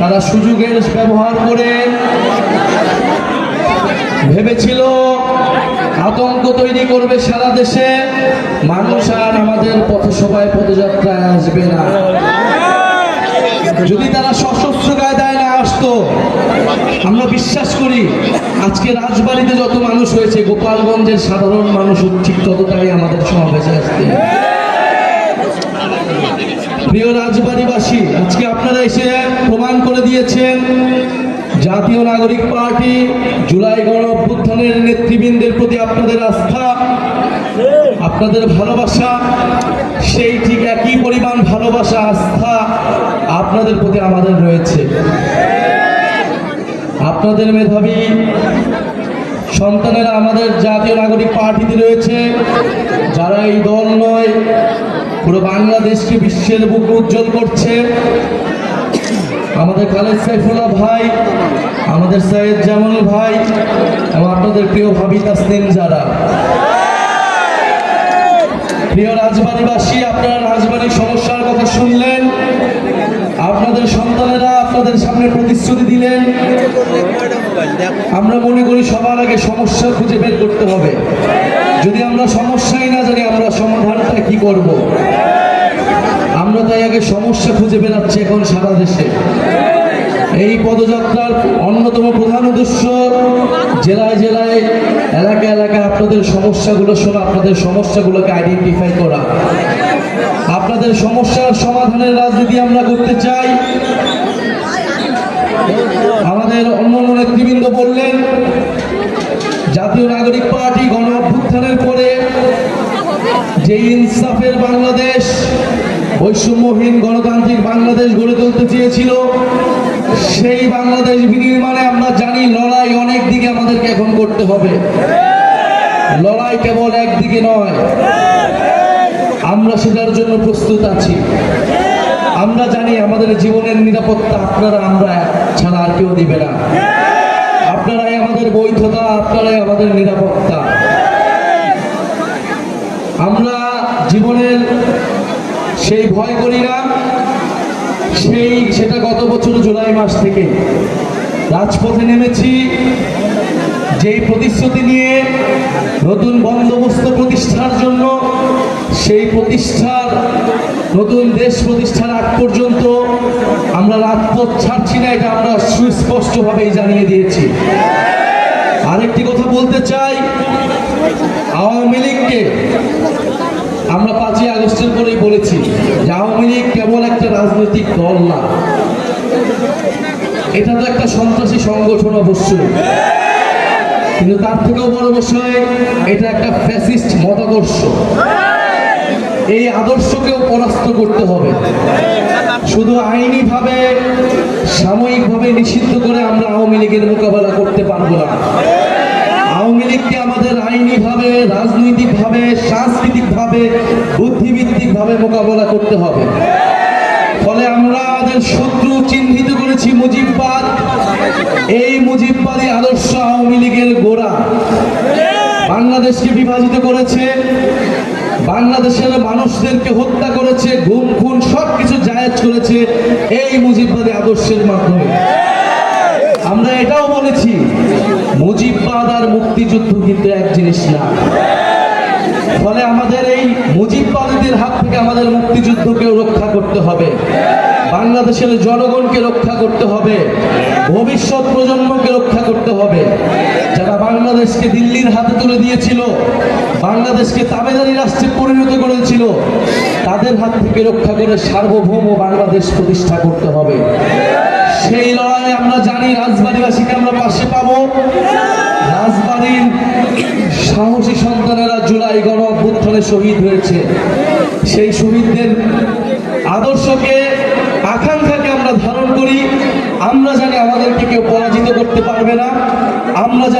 তারা সুযোগের ব্যবহার করে ভেবেছিল আতঙ্ক তৈরি করবে সারা দেশে। মানুষ আর আমাদের পথসভায় পদযাত্রায় আসবে না। যদি তারা সশস্ত্র কায়দায় না আসতো, আমরা বিশ্বাস করি আজকে রাজবাড়িতে যত মানুষ হয়েছে, গোপালগঞ্জের সাধারণ মানুষ ঠিক ততটাই আমাদের সমাবেশে আসতে প্রিয় রাজবাড়িবাসী, আজকে আপনারা এসে প্রমাণ করে দিয়েছেন, জাতীয় নাগরিক পার্টি জুলাই গণ অভ্যুত্থানের নেতৃবৃন্দের প্রতি আপনাদের আস্থা, আপনাদের ভালোবাসা, সেই ঠিক একই পরিমাণ ভালোবাসা, আস্থা আপনাদের প্রতি আমাদের রয়েছে। আপনাদের মেধাবী সন্তানেরা আমাদের জাতীয় নাগরিক পার্টিতে রয়েছে, যারা এই দল নয় পুরো বাংলাদেশকে বিশ্বের বুক উজ্জ্বল করছে। আমাদের খালেদ সাইফুল্লাহ ভাই, আমাদের সৈয়দ জামাল ভাই, এবং আপনাদের প্রিয় ভাবি তাসনিম যারা। প্রিয় রাজবাড়িবাসী, আপনারা রাজবাড়ির সমস্যার কথা শুনলেন। আপনাদের সন্তানেরা আপনাদের সামনে প্রতিশ্রুতি দিলেন। আমরা মনে করি সবার আগে সমস্যা খুঁজে বের করতে হবে। যদি আমরা সমস্যাই না জানি আমরা সমাধানটা কি করব। আমরা তাই আগে সমস্যা খুঁজে বেড়াচ্ছি এখন সারা দেশে। এই পদযাত্রার অন্যতম প্রধান উদ্দেশ্য জেলায় জেলায়, এলাকা এলাকায় আপনাদের সমস্যাগুলো শোনা, আপনাদের সমস্যাগুলোকে আইডেন্টিফাই করা। আপনাদের সমস্যার সমাধানের রাজনীতি আমরা করতে চাই। আমাদের অন্য অন্য নেতৃবৃন্দ বললেন, জাতীয় নাগরিক পার্টি গণ অভ্যুত্থানের পরে যে ইনসাফের বাংলাদেশ, বৈষম্যহীন গণতান্ত্রিক বাংলাদেশ গড়ে তুলতে চেয়েছিল, সেই বাংলাদেশ বিনির্মাণে আমরা জানি লড়াই অনেক দিকে আমাদেরকে এখন করতে হবে। লড়াই কেবল একদিকে নয়, আমরা সেটার জন্য প্রস্তুত আছি। আমরা জানি আমাদের জীবনের নিরাপত্তা আপনারা, আমরা ছাড়া আর কেউ দিবে না। আপনারাই আমাদের বৈধতা, আপনারাই আমাদের নিরাপত্তা আমরা জীবনের সেই ভয় করি না, সেই সেটা গত বছর জুলাই মাস থেকে রাজপথে নেমেছি, যেই প্রতিশ্রুতি নিয়ে নতুন বন্দোবস্ত প্রতিষ্ঠার জন্য, সেই প্রতিষ্ঠার নতুন দেশ প্রতিষ্ঠার আগ পর্যন্ত আমরা রাজপথ ছাড়ছি না, এটা আমরা সুস্পষ্টভাবেই জানিয়ে দিয়েছি। আরেকটি কথা বলতে চাই, আওয়ামী লীগকে আমরা পাঁচই আগস্টের পরেই বলেছি, যে আওয়ামী লীগ কেবল একটা রাজনৈতিক দল না। এটা তো একটা সন্ত্রাসী সংগঠন অবশ্যই কিন্তু তার থেকেও বড় বিষয়, এটা একটা ফ্যাসিস্ট মতাদর্শ। এই আদর্শকেও পরাস্ত করতে হবে। শুধু আইনিভাবে, সাময়িকভাবে নিষিদ্ধ করে আমরা আওয়ামী লীগের মোকাবেলা করতে পারব না। আওয়ামী লীগকে আমাদের আইনিভাবে, রাজনৈতিকভাবে বুদ্ধিভিত্তিকভাবে মোকাবেলা করতে হবে? ফলে আমরা আমাদের শত্রু চিহ্নিত করেছি মুজিববাদ। এই মুজিববাদী আদর্শ আওয়ামী লীগের গোড়া। বাংলাদেশকে বিভাজিত করেছে, বাংলাদেশের মানুষদেরকে হত্যা করেছে, গুম, খুন সব কিছু জায়েজ করেছে এই মুজিববাদী আদর্শের মাধ্যমে। আমরা এটাও বলেছি, মুজিববাদ আর মুক্তিযুদ্ধ কিন্তু এক জিনিস না। ফলে আমাদের এই মুজিববাদীদের হাত থেকে আমাদের মুক্তিযুদ্ধকেও রক্ষা করতে হবে। বাংলাদেশের জনগণকে রক্ষা করতে হবে। ভবিষ্যৎ প্রজন্মকে রক্ষা করতে হবে। যারা বাংলাদেশকে দিল্লির হাতে তুলে দিয়েছিল, বাংলাদেশকে তাবেদারি রাষ্ট্রে পরিণত করেছিল, তাদের হাত থেকে রক্ষা করে সার্বভৌম বাংলাদেশ প্রতিষ্ঠা করতে হবে। সেই লড়াই আমরা জানি রাজবাড়িবাসীকে আমরা পাশে পাবো। রাজবাড়ির সাহসী অভ্যুত্থানে শহীদ হয়েছে। সেই শহীদদের আদর্শকে, আকাঙ্ক্ষাকে আমরা ধারণ করি। আমরা জানি আমাদেরকে কেউ পরাজিত করতে পারবে না। আমরা জানি